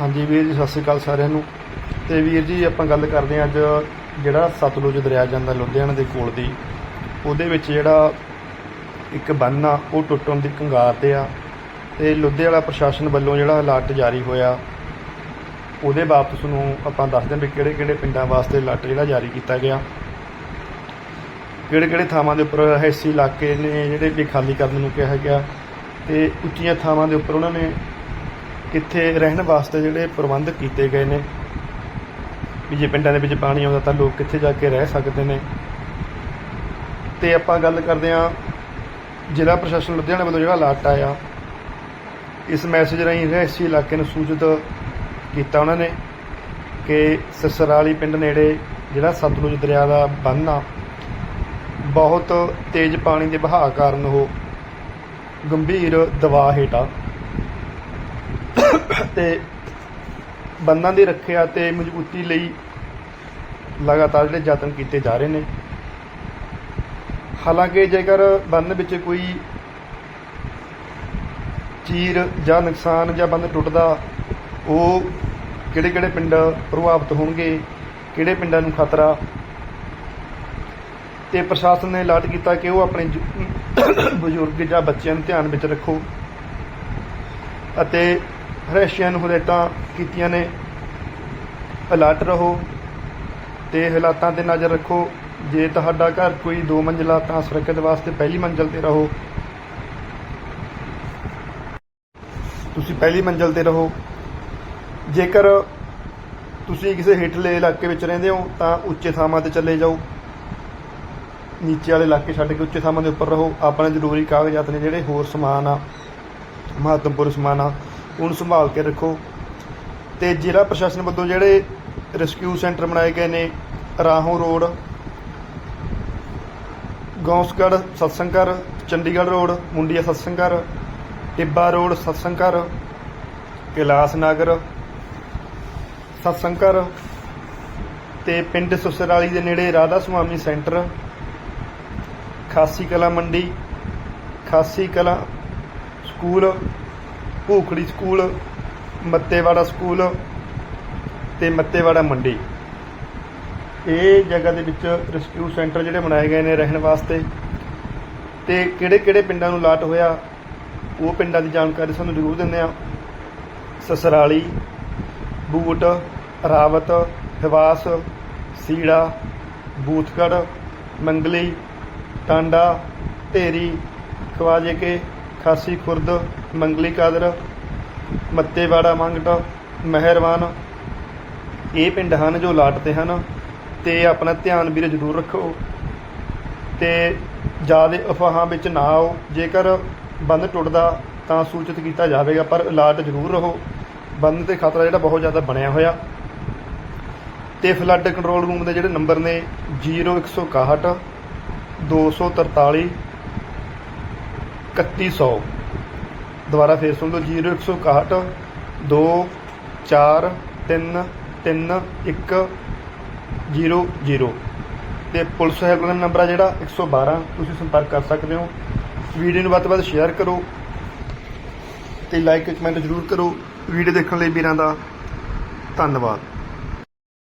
ਹਾਂਜੀ ਵੀਰ ਜੀ, ਸਤਿ ਸ਼੍ਰੀ ਅਕਾਲ ਸਾਰਿਆਂ ਨੂੰ। ਤੇ ਵੀਰ ਜੀ, ਆਪਾਂ ਗੱਲ ਕਰਦੇ ਹਾਂ ਅੱਜ ਜਿਹੜਾ ਸਤਲੁਜ ਦਰਿਆ ਜਾਂਦਾ ਲੁਧਿਆਣਾ ਦੇ ਕੋਲ ਦੀ, ਉਹਦੇ ਵਿੱਚ ਜਿਹੜਾ ਇੱਕ ਬੰਨ ਆ, ਉਹ ਟੁੱਟਣ ਦੀ ਕੰਗਾਰ ਤੇ ਆ। ਤੇ ਲੁਧਿਆਣਾ ਪ੍ਰਸ਼ਾਸਨ ਵੱਲੋਂ ਜਿਹੜਾ ਅਲਰਟ ਜਾਰੀ ਹੋਇਆ, ਉਹਦੇ ਬਾਬਤ ਨੂੰ ਆਪਾਂ ਦੱਸਦੇ ਹਾਂ ਵੀ ਕਿਹੜੇ ਕਿਹੜੇ ਪਿੰਡਾਂ ਵਾਸਤੇ ਅਲਰਟ ਜਿਹੜਾ ਜਾਰੀ ਕੀਤਾ ਗਿਆ। ਕਿਹੜੇ ਕਿਹੜੇ ਥਾਵਾਂ ਦੇ ਉੱਪਰ ਰਹਿਸੀ ਇਲਾਕੇ ਨੇ ਜਿਹੜੇ ਵੀ ਖਾਲੀ ਕਰਨ ਨੂੰ ਕਿਹਾ ਗਿਆ, ਤੇ ਉੱਚੀਆਂ ਥਾਵਾਂ ਦੇ ਉੱਪਰ ਉਹਨਾਂ ਨੇ ਕਿੱਥੇ ਰਹਿਣ ਵਾਸਤੇ ਜਿਹੜੇ ਪ੍ਰਬੰਧ ਕੀਤੇ ਗਏ ਨੇ? ਵੀ ਜੇ ਪਿੰਡਾਂ ਦੇ ਵਿੱਚ ਪਾਣੀ ਆਉਂਦਾ ਤਾਂ ਲੋਕ ਕਿੱਥੇ ਜਾ ਕੇ ਰਹਿ ਸਕਦੇ ਨੇ? ਤੇ ਆਪਾਂ ਗੱਲ ਕਰਦੇ ਹਾਂ, ਜ਼ਿਲ੍ਹਾ ਪ੍ਰਸ਼ਾਸਨ ਲੁਧਿਆਣਾ ਵੱਲੋਂ ਜਿਹੜਾ ਅਲਰਟ ਆਇਆ, ਇਸ ਮੈਸੇਜ ਰਾਹੀਂ ਰਹਿਸੀ ਇਲਾਕੇ ਨੂੰ ਸੂਚਿਤ ਕੀਤਾ ਉਹਨਾਂ ਨੇ ਕਿ ਸਸਰਾਲੀ ਪਿੰਡ ਨੇੜੇ ਜਿਹੜਾ ਸਤਲੁਜ ਦਰਿਆ ਦਾ ਬੰਨ ਆ, ਬਹੁਤ ਤੇਜ਼ ਪਾਣੀ ਦੇ ਵਹਾਅ ਕਾਰਨ ਉਹ ਗੰਭੀਰ ਦਬਾਅ ਹੇਠ ਆ ਤੇ ਬੰਨਾਂ ਦੀ ਰੱਖਿਆ ਤੇ ਮਜ਼ਬੂਤੀ ਲਈ ਲਗਾਤਾਰ ਜਿਹੜੇ ਯਤਨ ਕੀਤੇ ਜਾ ਰਹੇ ਨੇ। ਹਾਲਾਂਕਿ ਜੇਕਰ ਬੰਨ ਵਿੱਚ ਕੋਈ ਚੀਰ ਜਾਂ ਨੁਕਸਾਨ ਜਾਂ ਬੰਨ ਟੁੱਟਦਾ, ਉਹ ਕਿਹੜੇ ਕਿਹੜੇ ਪਿੰਡ ਪ੍ਰਭਾਵਿਤ ਹੋਣਗੇ, ਕਿਹੜੇ ਪਿੰਡਾਂ ਨੂੰ ਖਤਰਾ? ਤੇ ਪ੍ਰਸ਼ਾਸਨ ਨੇ ਅਲਰਟ ਕੀਤਾ ਕਿ ਉਹ ਆਪਣੇ ਬਜ਼ੁਰਗ ਜਾਂ ਬੱਚਿਆਂ ਨੂੰ ਧਿਆਨ ਵਿੱਚ ਰੱਖੋ ਅਤੇ ਹਰੇਸ਼ੀਆਂ ਨੂੰ ਹਦਾਇਤਾਂ ਕੀਤੀਆਂ ਨੇ। ਅਲਰਟ ਰਹੋ ਤੇ ਹਾਲਾਤਾਂ ਤੇ ਨਜ਼ਰ ਰੱਖੋ। ਜੇ ਤੁਹਾਡਾ ਘਰ ਕੋਈ ਦੋ ਮੰਜ਼ਲਾ ਤਾਂ ਸੁਰੱਖਿਅਤ ਵਾਸਤੇ ਪਹਿਲੀ ਮੰਜ਼ਲ ਤੇ ਰਹੋ। ਤੁਸੀਂ ਪਹਿਲੀ ਮੰਜ਼ਲ ਤੇ ਰਹੋ। ਜੇਕਰ ਤੁਸੀਂ ਕਿਸੇ ਹੇਠਲੇ ਇਲਾਕੇ ਵਿੱਚ ਰਹਿੰਦੇ ਹੋ, ਤਾਂ ਉੱਚੇ ਥਾਵਾਂ ਤੇ ਚਲੇ ਜਾਓ। ਨੀਚੇ ਵਾਲੇ ਇਲਾਕੇ ਛੱਡ ਕੇ ਉੱਚੇ ਥਾਵਾਂ ਦੇ ਉੱਪਰ ਰਹੋ। ਆਪਣੇ ਜ਼ਰੂਰੀ ਕਾਗਜ਼ਾਤ ਨੇ ਜਿਹੜੇ ਹੋਰ ਸਮਾਨ ਆ, ਮਹੱਤਵਪੂਰਨ ਸਮਾਨ ਆ ਉਹਨੂੰ ਸੰਭਾਲ ਕੇ ਰੱਖੋ। ਤੇ ਜ਼ਿਲ੍ਹਾ ਪ੍ਰਸ਼ਾਸਨ ਵੱਲੋਂ ਜਿਹੜੇ ਰੈਸਕਿਊ ਸੈਂਟਰ ਬਣਾਏ ਗਏ ਨੇ, ਰਾਹੋਂ ਰੋਡ, ਗੌਂਸਗੜ੍ਹ ਸਤਸੰਗਰ, ਚੰਡੀਗੜ੍ਹ ਰੋਡ, ਮੁੰਡੀਆ ਸਤਸੰਗਰ, ਟਿੱਬਾ ਰੋਡ ਸਤਸੰਗਰ, ਕੈਲਾਸ ਨਗਰ, ਸਤਸੰਗਰ ਤੇ ਪਿੰਡ ਸੁਸਰਾਲੀ ਦੇ ਨੇੜੇ ਰਾਧਾ ਸੁਆਮੀ ਸੈਂਟਰ, ਖਾਸੀ Kalan Mandi, Khasi Kalan school Bhukhri school, Mattewara school ਤੇ ਮੱਤੇਵਾੜਾ ਮੰਡੀ। ਇਹ ਜਗ੍ਹਾ ਦੇ ਵਿੱਚ ਰੈਸਕਿਊ ਸੈਂਟਰ ਜਿਹੜੇ ਬਣਾਏ ਗਏ ਨੇ ਰਹਿਣ ਵਾਸਤੇ। ਤੇ ਕਿਹੜੇ ਕਿਹੜੇ ਪਿੰਡਾਂ ਨੂੰ ਲਾਟ ਹੋਇਆ, ਉਹ ਪਿੰਡਾਂ ਦੀ ਜਾਣਕਾਰੀ ਸਾਨੂੰ ਜ਼ਰੂਰ ਦਿੰਦੇ ਆ ਸਸਰਾਲੀ, ਬੂਟ, ਰਾਵਤ, ਹਵਾਸ, ਸੀੜਾ ਬੂਥਗੜ ਮੰਗਲੀ, ਟਾਂਡਾ ਢੇਰੀ ਖਵਾਜੇ ਕੇ ਖਾਸੀ ਖੁਰਦ, ਮੰਗਲੀ ਕਾਦਰ, ਮੱਤੇਵਾੜਾ ਮੰਗਟ, ਮਹਿਰਵਾਨ। ਇਹ ਪਿੰਡ ਹਨ ਜੋ ਲਾਟ ਤੇ ਹਨ ਤੇ ਆਪਣਾ ਧਿਆਨ ਵੀਰੇ ਜ਼ਰੂਰ ਰੱਖੋ ਤੇ ਜ਼ਿਆਦਾ ਅਫਵਾਹਾਂ ਵਿੱਚ ਨਾ ਆਓ। ਜੇਕਰ ਬੰਦ ਟੁੱਟਦਾ ਤਾਂ ਸੂਚਿਤ ਕੀਤਾ ਜਾਵੇਗਾ, ਪਰ ਅਲਰਟ ਜ਼ਰੂਰ ਰਹੋ। ਬੰਦ ਤੇ ਖਤਰਾ ਜਿਹੜਾ ਬਹੁਤ ਜ਼ਿਆਦਾ ਬਣਿਆ ਹੋਇਆ। ਤੇ ਫਲੱਡ ਕੰਟਰੋਲ ਰੂਮ ਦੇ ਜਿਹੜੇ ਨੰਬਰ ਨੇ 0161 243 3100 ਦੁਬਾਰਾ ਫੇਰ ਸੁਣ ਲਓ 0161 2 4 3 3 1 0 0 ਤੇ ਪੁਲਿਸ ਹੈਲਪਲਾਈਨ ਨੰਬਰ ਆ ਜਿਹੜਾ 112 ਤੁਸੀਂ ਸੰਪਰਕ ਕਰ ਸਕਦੇ ਹੋ। ਵੀਡੀਓ ਨੂੰ ਵੱਧ ਤੋਂ ਵੱਧ ਸ਼ੇਅਰ ਕਰੋ ਤੇ ਲਾਈਕ ਕਮੈਂਟ ਜ਼ਰੂਰ ਕਰੋ। ਵੀਡੀਓ ਦੇਖਣ ਲਈ ਵੀਰਾਂ ਦਾ ਧੰਨਵਾਦ।